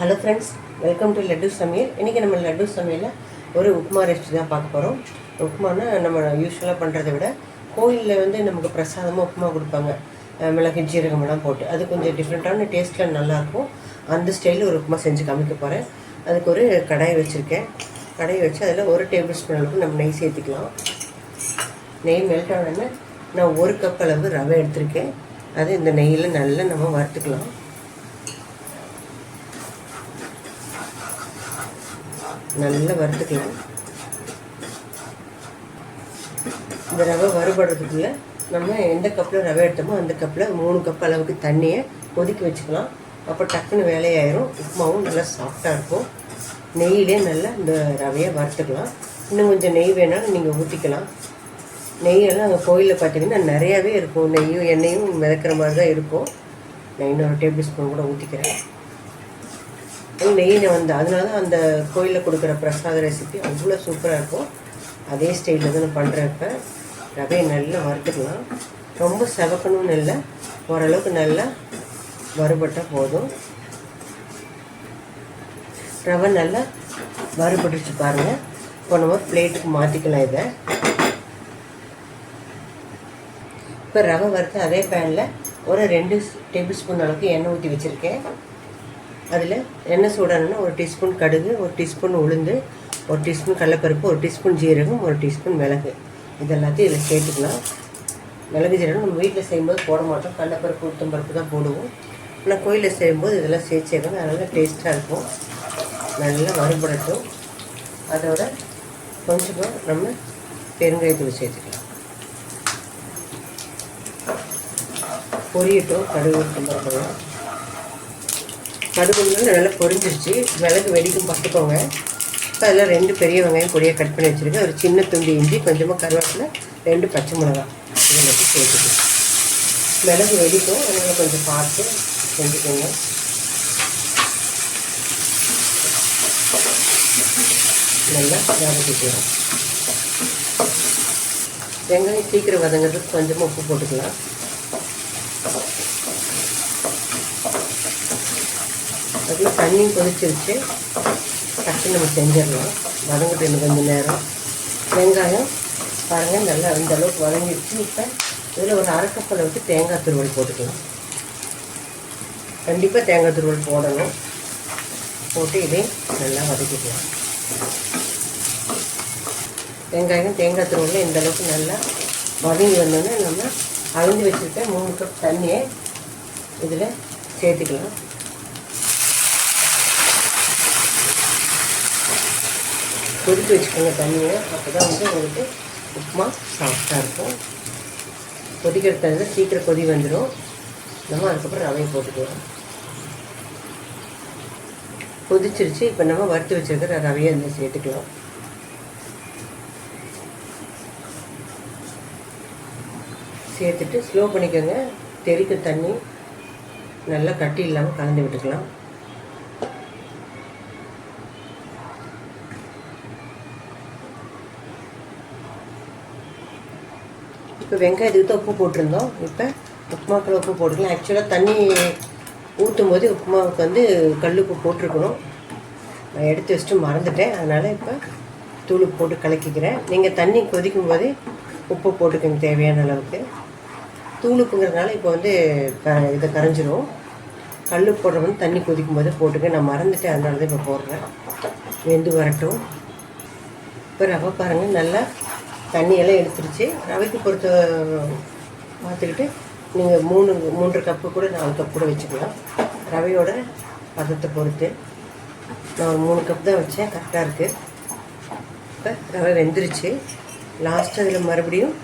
Hello friends welcome to laddu சமையல் இன்றைக்கி நம்ம லட்டு சமையலில் ஒரு உப்புமா ரெசிபி தான் பார்க்க போகிறோம் உப்புமானா நம்ம யூஸ்வலாக பண்ணுறதை விட கோயிலில் வந்து நமக்கு பிரசாதமாக உப்புமா கொடுப்பாங்க. அஹ் மிளகு ஜீரகமெல்லாம் போட்டு. அது கொஞ்சம் டிஃப்ரெண்ட்டான டேஸ்ட்டில் நல்லாயிருக்கும் அந்த ஸ்டைலில் ஒரு உப்புமா செஞ்சு காமிக்க போகிறேன் அதுக்கு ஒரு கடாய் வச்சுருக்கேன். கடாய் வச்சு அதில் ஒரு டேபிள் ஸ்பூன் அளவுக்கு நம்ம நெய் சேர்த்துக்கலாம். நெய் மெல்ட் ஆனோடனே நான் ஒரு கப் அளவு ரவை எடுத்திருக்கேன். அது இந்த நெய்யில் நல்லா நம்ம வறுத்துக்கலாம். நல்லா வறுத்துக்கலாம். இந்த ரவை வறுபடுறதுக்குள்ள நம்ம எந்த கப்பில் ரவை எடுத்தோமோ அந்த கப்பில் மூணு கப் அளவுக்கு தண்ணியை கொதிக்க வச்சுக்கலாம். அப்போ டக்குன்னு வேலையாயிரும். உப்புமாவும் நல்லா சாஃப்டாக இருக்கும். நெய்யிலே நல்லா இந்த ரவையை வறுத்துக்கலாம். இன்னும் கொஞ்சம் நெய் வேணாலும் நீங்கள் ஊற்றிக்கலாம் நெய்யெல்லாம் கோயிலில் பார்த்தீங்கன்னா நிறையாவே இருக்கும். நெய்யும் எண்ணெயும் மிதக்கிற மாதிரி தான் இருக்கும். நான் இன்னொரு டேபிள் ஸ்பூன் கூட ஊற்றிக்கிறேன் நெய்யில் வந்து அதனால தான் அந்த கோயிலில் கொடுக்குற பிரசாத ரெசிபி அவ்வளோ சூப்பராக இருக்கும். அதே ஸ்டைலில் தான் நான் பண்ணுறப்ப ரவையை நல்லா வறுத்துக்கலாம். ரொம்ப செவக்கணும்னு இல்லை. ஓரளவுக்கு நல்லா வறுபட்டால் போதும். ரவை நல்லா வறுபட்டுச்சு பாருங்கள் இப்போ நம்ம பிளேட்டுக்கு மாற்றிக்கலாம் இதை. இப்போ ரவை வறுத்து அதே பேனில் ஒரு ரெண்டு டேபிள் ஸ்பூன் அளவுக்கு எண்ணெய் ஊற்றி வச்சுருக்கேன். அதில் எண்ணெய் சூடானா ஒரு டீஸ்பூன் கடுகு ஒரு டீஸ்பூன் உளுந்து ஒரு டீஸ்பூன் கடலப்பருப்பு ஒரு டீஸ்பூன் ஜீரகம் ஒரு டீஸ்பூன் மிளகு. இது எல்லாத்தையும் இதில் சேர்த்துக்கலாம். மிளகு ஜீரகம் நம்ம வீட்டில் செய்யும்போது போட மாட்டோம். கடலப்பருப்பு உளுத்தம் பருப்பு தான் போடுவோம். ஆனால் கோயிலில் செய்யும்போது இதெல்லாம் சேர்த்துக்கணும் அதனால் டேஸ்ட்டாக இருக்கும். நல்லா வறுபடட்டும். அதோட கொஞ்சமாக நம்ம பெருங்காயத்தூள் சேர்த்துக்கலாம். பொரியட்டும் கடுகு உளுத்தம் பருப்புலாம் கடுகுலாம் நல்லா பொரிஞ்சிருச்சு. மிளகு வெடிக்கும் பார்த்துக்கோங்க. இப்போ அதில் ரெண்டு பெரிய வெங்காயம் பொடியாக கட் பண்ணி வச்சுருக்கேன். ஒரு சின்ன துண்டு இஞ்சி கொஞ்சமாக கருவேப்பிலை ரெண்டு பச்சை மிளகா. இதை மட்டும் சேர்த்துக்கணும் மிளகு வெடிக்கும். அதனால் கொஞ்சம் பார்த்து செஞ்சுக்கோங்க. நல்லா வதக்கிக்கலாம் வெங்காயம் சீக்கிரம் வதங்கிறதுக்கு கொஞ்சமாக உப்பு போட்டுக்கலாம். அதுக்குள்ள தண்ணியும் கொதிச்சிருச்சு கட்டி நம்ம செஞ்சிடலாம். வதங்கிட்டு இன்னும் கொஞ்சம் நேரம். வெங்காயம் பாருங்கள் நல்லா அந்த அளவுக்கு வதங்கிடுச்சு. இப்போ இதில் ஒரு அரை வச்சு தேங்காய் துருவல் போட்டுக்கலாம். கண்டிப்பாக தேங்காய் துருவல் போடணும். போட்டு இதை நல்லா வதக்கிக்கலாம். வெங்காயம் தேங்காய் துருவல் இந்த அளவுக்கு நல்லா வதங்கி வந்தோன்னே நம்ம அழிஞ்சு வச்சுருக்க மூணு கப் தண்ணியை இதில் சேர்த்துக்கலாம். கொதிக்க வச்சுக்கோங்க தண்ணியை. அப்போ தான் வந்து உங்களுக்கு உப்புமா சாஃப்டாக இருக்கும். கொதிக்கிற தண்ணி சீக்கிரம் கொதி வந்துடும் நம்ம அதுக்கப்புறம் ரவையை போட்டுக்கலாம். கொதிச்சிருச்சு. இப்போ நம்ம வறுத்து வச்சுருக்கிற ரவையை அதில் சேர்த்துக்கலாம். சேர்த்துட்டு ஸ்லோ பண்ணிக்கோங்க. தெறிக்க தண்ணி நல்லா கட்டி இல்லாமல் கலந்து விட்டுக்கலாம். இப்போ வெங்காயத்துக்கு தான் உப்பு போட்டிருந்தோம். இப்போ உப்புமாக்கில் உப்பு போட்டுக்கலாம். ஆக்சுவலாக தண்ணி ஊற்றும் போது உப்புமாவுக்கு வந்து கல் உப்பு போட்டிருக்கணும். நான் எடுத்து வச்சுட்டு மறந்துட்டேன். அதனால் இப்போ தூள் போட்டு கலக்கிக்கிறேன். நீங்கள் தண்ணி கொதிக்கும் போதே உப்பு போட்டுக்கோங்க தேவையான அளவுக்கு. தூள் உப்புங்கிறதுனால இப்போ வந்து க இதை கரைஞ்சிரும். கல் போடுற வந்து தண்ணி கொதிக்கும் போது போட்டுக்க நான் மறந்துட்டேன். அதனால தான் இப்போ போடுறேன். வெந்து வரட்டும். இப்போ ரவை பாருங்கள் நல்லா தண்ணியெல்லாம் எடுத்துருச்சு. ரவைக்கு பொறுத்த பார்த்துக்கிட்டு நீங்கள் மூணு மூன்று கப்பு கூட நாலு கப்பு கூட வச்சுக்கலாம். ரவையோட பதத்தை பொறுத்து. நான் ஒரு மூணு கப் தான் வச்சேன். கரெக்டாக இருக்குது இப்போ ரவை வெந்துருச்சு. லாஸ்ட்டு அதில் மறுபடியும்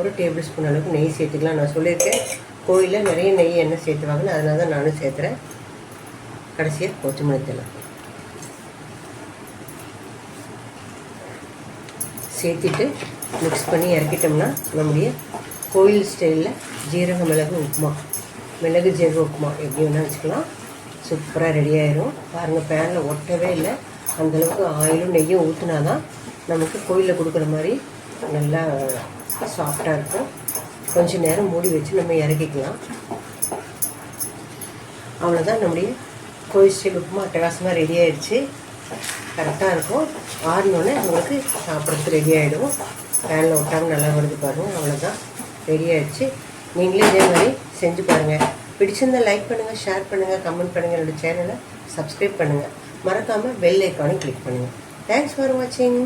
ஒரு டேபிள் ஸ்பூன் அளவுக்கு நெய் சேர்த்துக்கலாம். நான் சொல்லியிருக்கேன். கோயிலில் நிறைய நெய் எண்ணெய் சேர்த்துவாங்கன்னு. அதனால தான் நானும் சேர்த்துறேன். கடைசியாக கொத்தமல்லி தலை சேர்த்துட்டு மிக்ஸ் பண்ணி இறக்கிட்டோம்னா நம்முடைய கோயில் ஸ்டைலில் ஜீரக மிளகு உப்புமா. மிளகு ஜீரக உப்புமா எப்படி வேணால் வச்சுக்கலாம். சூப்பராக ரெடி ஆயிரும். பாருங்கள் பேனில் ஒட்டவே இல்லை. அந்தளவுக்கு ஆயிலும் நெய்யும் ஊற்றினா தான் நமக்கு கோயிலில் கொடுக்குற மாதிரி நல்லா சாஃப்டாக இருக்கும். கொஞ்சம் நேரம் மூடி வச்சு நம்ம இறக்கிக்கலாம். அவ்வளோதான் நம்முடைய கோயில் ஸ்டைல் உப்புமா அட்டகாசமாக ரெடி ஆயிடுச்சு. கரெக்டாக இருக்கும். ஆறினோடனே உங்களுக்கு சாப்பிட்றதுக்கு ரெடி ஆகிடும் பேனில் விட்டாங்க நல்லா வருது பாருங்கள் அவ்வளோதான் ரெடி ஆயிடுச்சு. நீங்களே இதே மாதிரி செஞ்சு பாருங்கள் பிடிச்சிருந்தா லைக் பண்ணுங்கள் ஷேர் பண்ணுங்கள் கமெண்ட் பண்ணுங்கள் என்னோடய சேனலை சப்ஸ்கிரைப் பண்ணுங்கள் மறக்காமல் பெல் ஐக்கானை கிளிக் பண்ணுங்கள் தேங்க்ஸ் ஃபார் வாட்சிங்